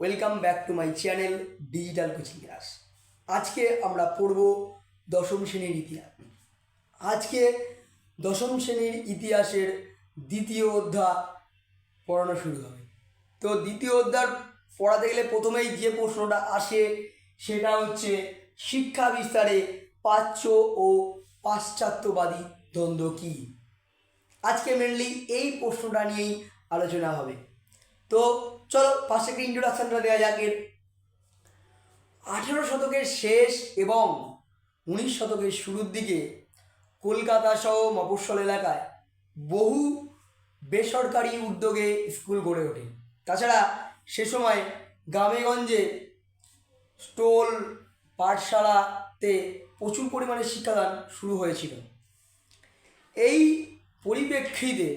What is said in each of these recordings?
Welcome back to my channel digital coaching class আজকে আমরা পড়ব দশম শ্রেণির ইতিহাস। আজকে দশম শ্রেণির ইতিহাসের দ্বিতীয় অধ্যায় পড়ানো শুরু হবে। তো দ্বিতীয় অধ্যায় পড়াতে গেলে প্রথমেই যে প্রশ্নটা আসে, সেটা হচ্ছে শিক্ষা বিস্তারে প্রাচ্য ও পাশ্চাত্যবাদী দ্বন্দ্ব কী? আজকে মেনলি এই প্রশ্নটা নিয়েই আলোচনা হবে। তো চলো ফার্স্ট একটা ইন্ট্রোডাকশনটা দেওয়া যাক এর। আঠেরো শতকের শেষ এবং উনিশ শতকের শুরুর দিকে কলকাতা সহ মফস্বল এলাকায় বহু বেসরকারি উদ্যোগে স্কুল গড়ে ওঠে। তাছাড়া সে সময় গ্রামেগঞ্জে স্টোল, পাঠশালাতে প্রচুর পরিমাণে শিক্ষাদান শুরু হয়েছিল। এই পরিপ্রেক্ষিতে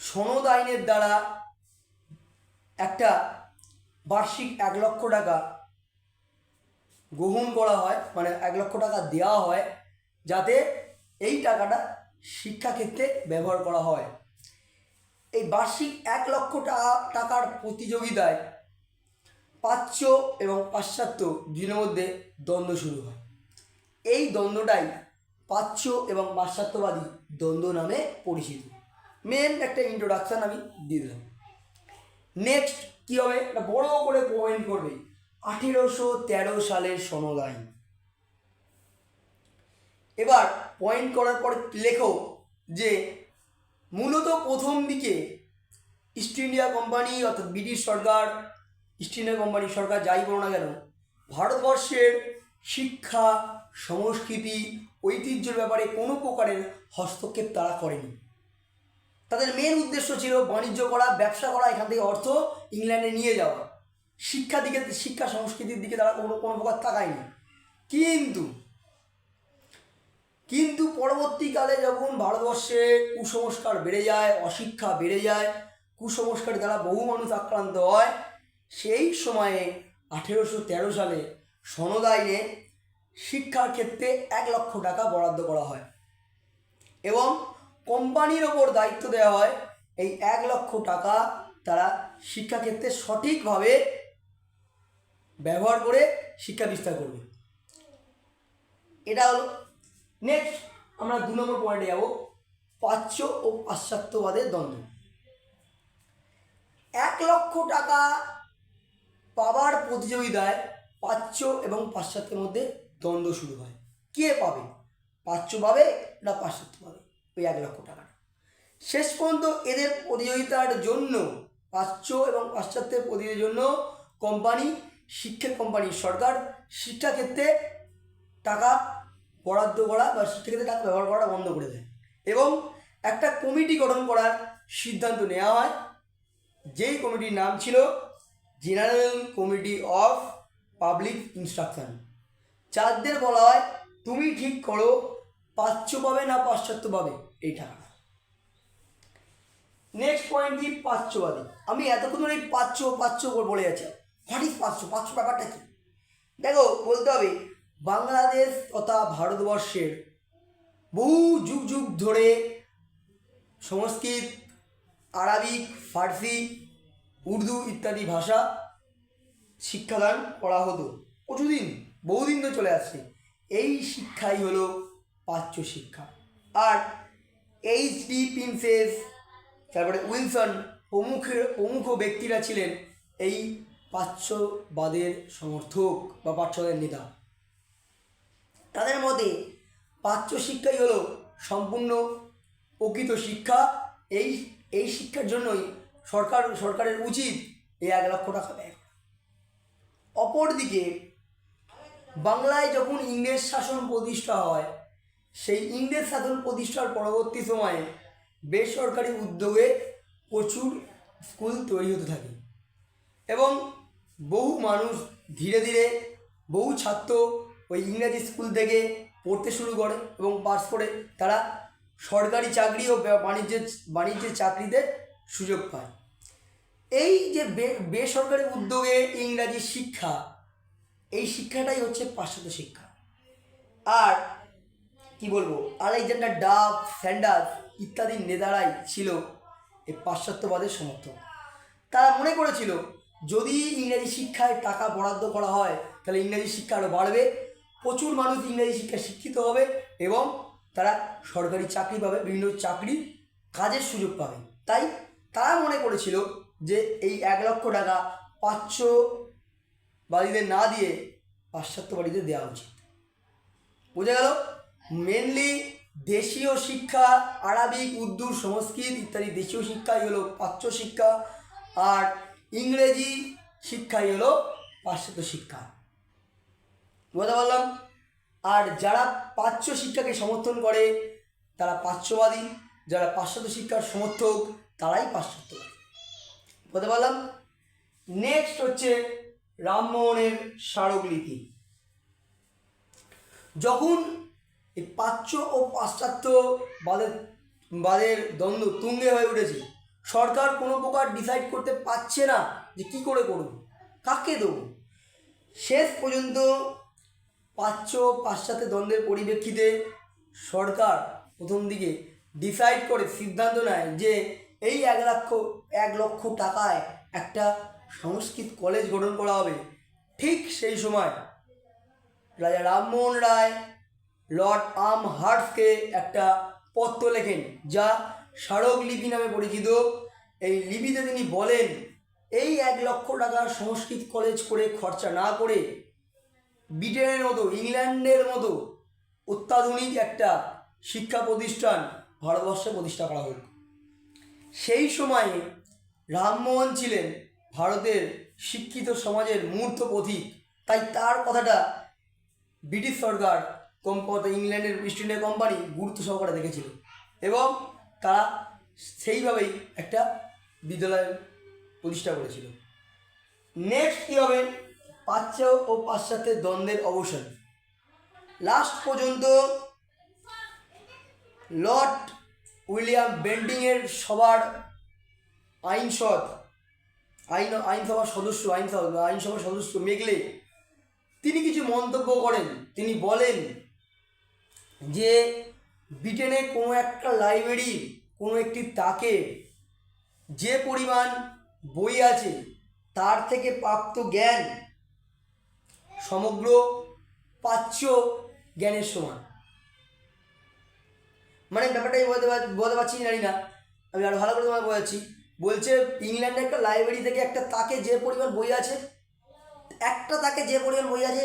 সনদ আইনের দ্বারা একটা বার্ষিক এক লক্ষ টাকা গ্রহণ করা হয় মানে এক লক্ষ টাকা দেওয়া হয়, যাতে এই টাকাটা শিক্ষাক্ষেত্রে ব্যবহার করা হয়। এই বার্ষিক এক লক্ষ টা- টাকার প্রতিযোগিতায় প্রাচ্য এবং পাশ্চাত্য দুজনের মধ্যে দ্বন্দ্ব শুরু হয়। এই দ্বন্দ্বটাই প্রাচ্য এবং পাশ্চাত্যবাদী দ্বন্দ্ব নামে পরিচিত। মেন একটা ইন্ট্রোডাকশান আমি দিয়ে দিলাম। নেক্সট কী হবে? একটা বড় করে পয়েন্ট করবে। আঠেরোশো তেরো সালের আইন এবার পয়েন্ট করার পর লেখো যে, মূলত প্রথম দিকে ইস্ট ইন্ডিয়া কোম্পানি অর্থাৎ ব্রিটিশ সরকার ইস্ট ইন্ডিয়া কোম্পানি সরকার যাই বলো না কেন, ভারতবর্ষের শিক্ষা, সংস্কৃতি, ঐতিহ্যের ব্যাপারে কোনো প্রকারের হস্তক্ষেপ তারা করেনি। তাদের মেন উদ্দেশ্য ছিল বাণিজ্য করা, ব্যবসা করা, এখান থেকে অর্থ ইংল্যান্ডে নিয়ে যাওয়া। শিক্ষা দিকে, শিক্ষা সংস্কৃতির দিকে তারা কোনো কোনো প্রকার তাকায়নি। কিন্তু কিন্তু পরবর্তীকালে যখন ভারতবর্ষে কুসংস্কার বেড়ে যায়, অশিক্ষা বেড়ে যায়, কুসংস্কার দ্বারা বহু মানুষ আক্রান্ত হয়, সেই সময়ে আঠেরোশো তেরো সালে সনদ আইনে শিক্ষার ক্ষেত্রে এক লক্ষ টাকা বরাদ্দ করা হয়। এবং কোম্পানির ওপর দায়িত্ব দেওয়া হয়, এই এক লক্ষ টাকা তারা শিক্ষাক্ষেত্রে সঠিকভাবে ব্যবহার করে শিক্ষা বিস্তার করবে। এটা হলো নেক্সট আমরা দু নম্বর পয়েন্টে যাব প্রাচ্য ও পাশ্চাত্যবাদের দ্বন্দ্ব। এক লক্ষ টাকা পাবার প্রতিযোগিতায় প্রাচ্য এবং পাশ্চাত্যের মধ্যে দ্বন্দ্ব শুরু হয়। কে পাবে? প্রাচ্য পাবে না পাশ্চাত্য পাবে? ওই এক লক্ষ টাকাটা শেষ পর্যন্ত এদের প্রতিযোগিতার জন্য প্রাচ্য এবং পাশ্চাত্যের প্রতিযোগিতার জন্য কোম্পানি, শিক্ষা কোম্পানি, সরকার শিক্ষাক্ষেত্রে টাকা বরাদ্দ করা বা শিক্ষাক্ষেত্রে টাকা ব্যবহার করা বন্ধ করে দেয় এবং একটা কমিটি গঠন করার সিদ্ধান্ত নেওয়া হয়। যেই কমিটির নাম ছিল general committee of public instruction. যাদের বলা হয়, তুমি ঠিক করো প্রাচ্য পাবে না পাশ্চাত্য পাবে? এই টাকাটা নেক্সট পয়েন্ট কি প্রাচ্যবাদী আমি এতক্ষণ ধরে এই প্রাচ্য করে বলে যাচ্ছি হোয়াট ইজ প্রাচ্য প্রাচ্য ব্যাপারটা কি? দেখো, বলতে হবে, বাংলাদেশ তথা ভারতবর্ষের বহু যুগ যুগ ধরে সংস্কৃত, আরবিক, ফার্সি, উর্দু ইত্যাদি ভাষা শিক্ষাদান করা হতো। প্রচুরদিন বহুদিন তো চলে আসছে। এই শিক্ষাই হলো প্রাচ্য শিক্ষা। আর এইচ ডি প্রিন্সেস তারপরে উইলসন, প্রমুখ প্রমুখ ব্যক্তিরা ছিলেন এই প্রাচ্যবাদের সমর্থক বা প্রাচ্যবাদের নেতা তাদের মধ্যে প্রাচ্য শিক্ষাই হলো সম্পূর্ণ প্রকৃত শিক্ষা এই এই শিক্ষার জন্যই সরকার, সরকারের উচিত এই এক লক্ষ টাকা ব্যয়। অপরদিকে বাংলায় যখন ইংরেজ শাসন প্রতিষ্ঠা হয় সেই ইংরেজ শাসন প্রতিষ্ঠার পরবর্তী সময়ে বেসরকারি উদ্যোগে প্রচুর স্কুল তৈরি হতে থাকে এবং বহু মানুষ ধীরে ধীরে বহু ছাত্র ওই ইংরাজি স্কুল থেকে পড়তে শুরু করে এবং পাস করে তারা সরকারি চাকরি ও বাণিজ্যের বাণিজ্যের চাকরিতে সুযোগ পায়। এই যে বেসরকারি উদ্যোগে ইংরাজি শিক্ষা, এই শিক্ষাটাই হচ্ছে পাশ্চাত্য শিক্ষা। আর কি বলব? আলেকজান্ডার ডাব স্যান্ডার্স ইত্যাদি নেতারাই ছিল এই পাশ্চাত্যবাদের সমর্থক। তারা মনে করেছিল, যদি ইংরেজি শিক্ষায় টাকা বরাদ্দ করা হয়, তাহলে ইংরেজি শিক্ষা আরও বাড়বে, প্রচুর মানুষ ইংরেজি শিক্ষায় শিক্ষিত হবে এবং তারা সরকারি চাকরি পাবে, বিভিন্ন চাকরি কাজের সুযোগ পাবে। তাই তারা মনে করেছিল যে এই এক লক্ষ টাকা পাঁচশো বাড়িতে না দিয়ে পাশ্চাত্যবাদীদের দেওয়া উচিত। বোঝা গেল? মেনলি দেশীয় শিক্ষা, আরবিক, উর্দু, সংস্কৃত ইত্যাদি দেশীয় শিক্ষাই হলো প্রাচ্য শিক্ষা। আর ইংরেজি শিক্ষাই হলো পাশ্চাত্য শিক্ষা। বুঝতে পারলাম আর যারা প্রাচ্য শিক্ষাকে সমর্থন করে, তারা প্রাচ্যবাদী যারা পাশ্চাত্য শিক্ষার সমর্থক, তারাই পাশ্চাত্যবাদী। বুঝতে পারলাম নেক্সট হচ্ছে রামমোহনের স্মারকলিপি। যখন এই প্রাচ্য ও পাশ্চাত্য বাদের বাদের দ্বন্দ্ব তুঙ্গে হয়ে উঠেছে। সরকার কোনো প্রকার ডিসাইড করতে পারছে না যে কী করে করব, কাকে দেবো? শেষ পর্যন্ত প্রাচ্য পাশ্চাত্য দ্বন্দ্বের পরিপ্রেক্ষিতে সরকার প্রথম দিকে ডিসাইড করে সিদ্ধান্ত নেয় যে এই এক লক্ষ এক লক্ষ টাকায় একটা সংস্কৃত কলেজ গঠন করা হবে। ঠিক সেই সময় রাজা রামমোহন রায় লর্ড আর্ম হার্টসকে একটা পত্র লেখেন যা স্মারক লিপি নামে পরিচিত। এই লিপিতে তিনি বলেন, এই এক লক্ষ টাকা সংস্কৃত কলেজ করে খরচা না করে ব্রিটেনের মতো, ইংল্যান্ডের মতো অত্যাধুনিক একটা শিক্ষা প্রতিষ্ঠান ভারতবর্ষে প্রতিষ্ঠা করা হোক সেই সময়ে রামমোহন ছিলেন ভারতের শিক্ষিত সমাজের মূর্ত পথিক তাই তার কথাটা ব্রিটিশ সরকার কোম্পানি ইংল্যান্ডের ইস্ট ইন্ডিয়া কোম্পানি গুরুত্ব সহকারে দেখেছিল। এবং তারা সেইভাবেই একটা বিদ্যালয় প্রতিষ্ঠা করেছিল। নেক্সট কী হবে? প্রাচ্য ও পাশ্চাত্যের দ্বন্দ্বের অবসান। লাস্ট পর্যন্ত লর্ড উইলিয়াম বেন্ডিংয়ের সবার আইনসদ আইন, আইনসভার সদস্য আইনসভা আইনসভার সদস্য মেঘলে, তিনি কিছু মন্তব্য করেন। তিনি বলেন যে ব্রিটেনে কোনো একটা লাইব্রেরি কোনো একটি তাকে যে পরিমাণ বই আছে তার থেকে প্রাপ্ত জ্ঞান সমগ্র প্রাচ্য জ্ঞানের সমান। মানে ব্যাপারটা আমি বলতে বলতে পারছি জানি না। আমি আরও ভালো করে তোমাকে বোঝাচ্ছি। বলছে ইংল্যান্ডে একটা লাইব্রেরি থেকে একটা তাকে যে পরিমাণ বই আছে, একটা তাকে যে পরিমাণ বই আছে,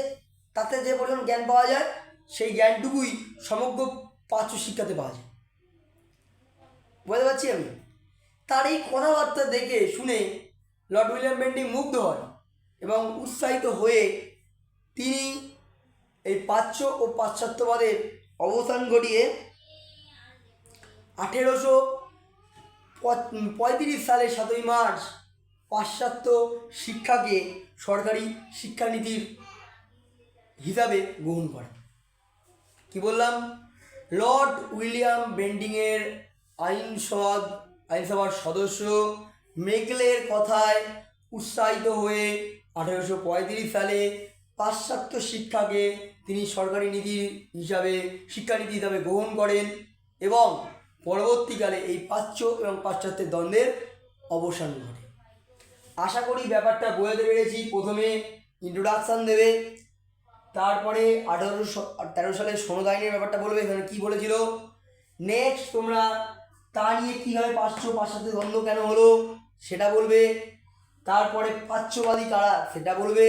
তাতে যে পরিমাণ জ্ঞান পাওয়া যায় সেই জ্ঞানটুকুই সমগ্র প্রাচ্য শিক্ষাতে পাওয়া যায়। বুঝতে পারছি আমি? তার এই কথাবার্তা দেখে শুনে লর্ড উইলিয়াম বেন্ডিং মুগ্ধ হন এবং উৎসাহিত হয়ে তিনি এই প্রাচ্য ও পাশ্চাত্যবাদের অবসান ঘটিয়ে আঠেরোশো পঁয়ত্রিশ সালের সাতই মার্চ পাশ্চাত্য শিক্ষাকে সরকারি শিক্ষানীতির হিসাবে গ্রহণ করে কি বললাম? লর্ড উইলিয়াম বেন্ডিংয়ের আইনসদ আইনসভার সদস্য মেগলের কথায় উৎসাহিত হয়ে আঠেরোশো পঁয়ত্রিশ সালে পাশ্চাত্য শিক্ষাকে তিনি সরকারি নীতি হিসাবে, শিক্ষানীতি হিসাবে গ্রহণ করেন এবং পরবর্তীকালে এই প্রাচ্য এবং পাশ্চাত্যের দ্বন্দ্বের অবসান ঘটে। আশা করি ব্যাপারটা বোঝাতে পেরেছি। প্রথমে ইন্ট্রোডাকশান দেবে। তারপরে আঠারোশো তেরো সালে সনদ আইনের ব্যাপারটা বলবে, এখানে কী বলেছিল? নেক্সট তোমরা তা নিয়ে কীভাবে পাচ্ছ পাশ্চাত্য দ্বন্দ্ব কেন হলো সেটা বলবে। তারপরে প্রাচ্যবাদী কারা সেটা বলবে।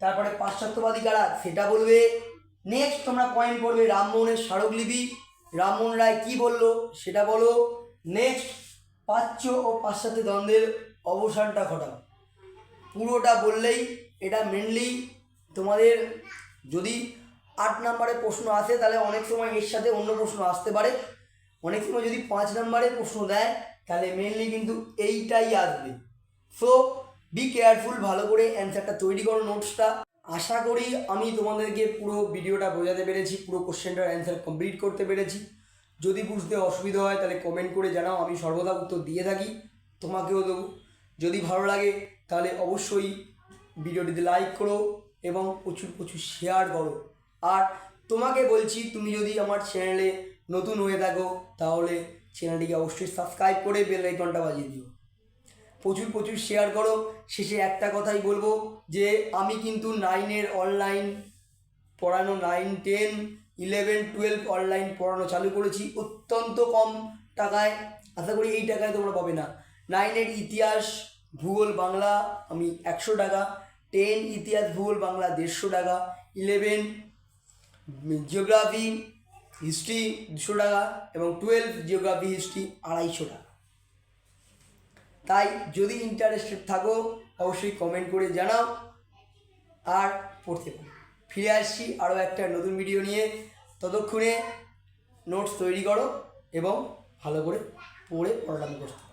তারপরে পাশ্চাত্যবাদী কারা সেটা বলবে। নেক্সট তোমরা পয়েন্ট পড়বে রামমোহনের স্মারকলিপি। রামমোহন রায় কী বলল সেটা বলো। নেক্সট প্রাচ্য ও পাশ্চাত্য দ্বন্দ্বের অবসানটা ঘটাও। পুরোটা বললেই, এটা মেনলি তোমাদের যদি আট নম্বরে প্রশ্ন আসে, তাহলে অনেক সময় এর সাথে অন্য প্রশ্ন আসতে পারে। অনেক সময় যদি পাঁচ নম্বরে প্রশ্ন দেয়, তাহলে মেনলি কিন্তু এইটাই আসবে। সো বি কেয়ারফুল ভালো করে অ্যান্সারটা তৈরি করো নোটসটা আশা করি আমি তোমাদেরকে পুরো ভিডিওটা বোঝাতে পেরেছি, পুরো কোশ্চেনটার অ্যান্সার কমপ্লিট করতে পেরেছি। যদি বুঝতে অসুবিধা হয়, তাহলে কমেন্ট করে জানাও, আমি সর্বদা উত্তর দিয়ে থাকি। তোমাকেও দেবো। যদি ভালো লাগে, তাহলে অবশ্যই ভিডিওটিতে লাইক করো। এবং প্রচুর প্রচুর শেয়ার করো। আর তোমাকে বলছি, তুমি যদি আমার চ্যানেলে নতুন হয়ে থাকো, তাহলে চ্যানেলটিকে অবশ্যই সাবস্ক্রাইব করে বেল আইকনটা বাজিয়ে দিও। প্রচুর প্রচুর শেয়ার করো। শেষে একটা কথাই বলব যে, আমি কিন্তু নাইনের অনলাইন পড়ানো nine ten eleven twelve online পড়ানো চালু করেছি অত্যন্ত কম টাকায়। আশা করি এই টাকায় তোমরা পাবে না। নাইনের ইতিহাস, ভূগোল, বাংলা, আমি একশো টাকা। টেন ইতিহাস ভূগোল, বাংলা দেড়শো টাকা ইলেভেন জিওগ্রাফি হিস্ট্রি দুশো টাকা এবং টুয়েলভ জিওগ্রাফি হিস্ট্রি আড়াইশো টাকা। তাই যদি ইন্টারেস্টেড থাকো, অবশ্যই কমেন্ট করে জানাও আর পড়তে পারো। ফিরে আসছি আরও একটা নতুন ভিডিও নিয়ে। ততক্ষণে নোটস তৈরি করো এবং ভালো করে পড়ে পড়াশোনা করতে